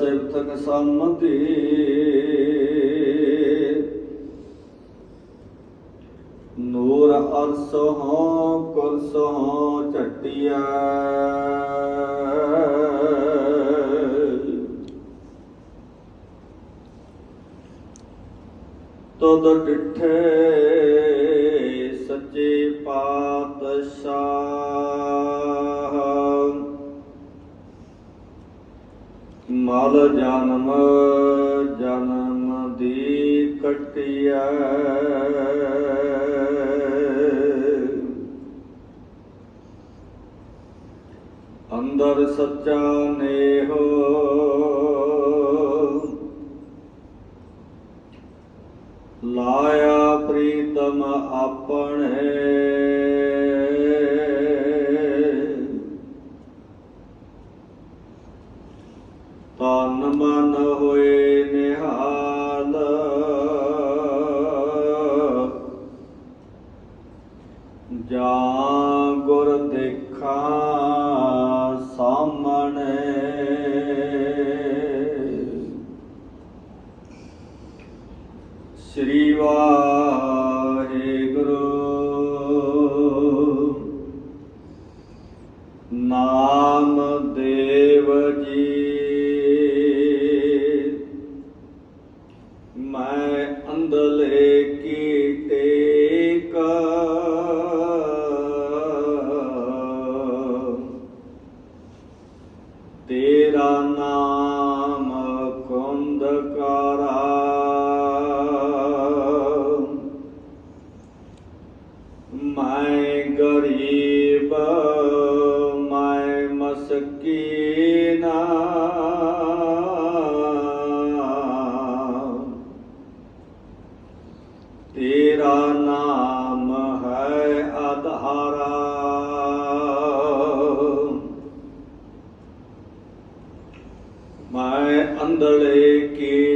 ਸਿਫਤਕ ਸੰਮਤੀ। ਨੂਰ ਅਰਸ ਹੋ ਕੁਰਸ ਹੋ ਝਟਿਆ ਤਦ ਡਿਠੇ ਸੱਚੇ ਪਾਤਸ਼ਾਹ। ਮਲ ਜਨਮ ਜਨਮ ਦੀ ਕਟਿਆ। ਅੰਦਰ ਸੱਚਾ ਨੇਹੋ। ਲਾਇਆ ਪ੍ਰੀਤਮ ਆਪਣੇ ਨਾਮ ਦੇਵ ਜੀ ਮੈਂ ਅੰਦਲੇ ਕੀ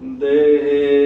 de eh,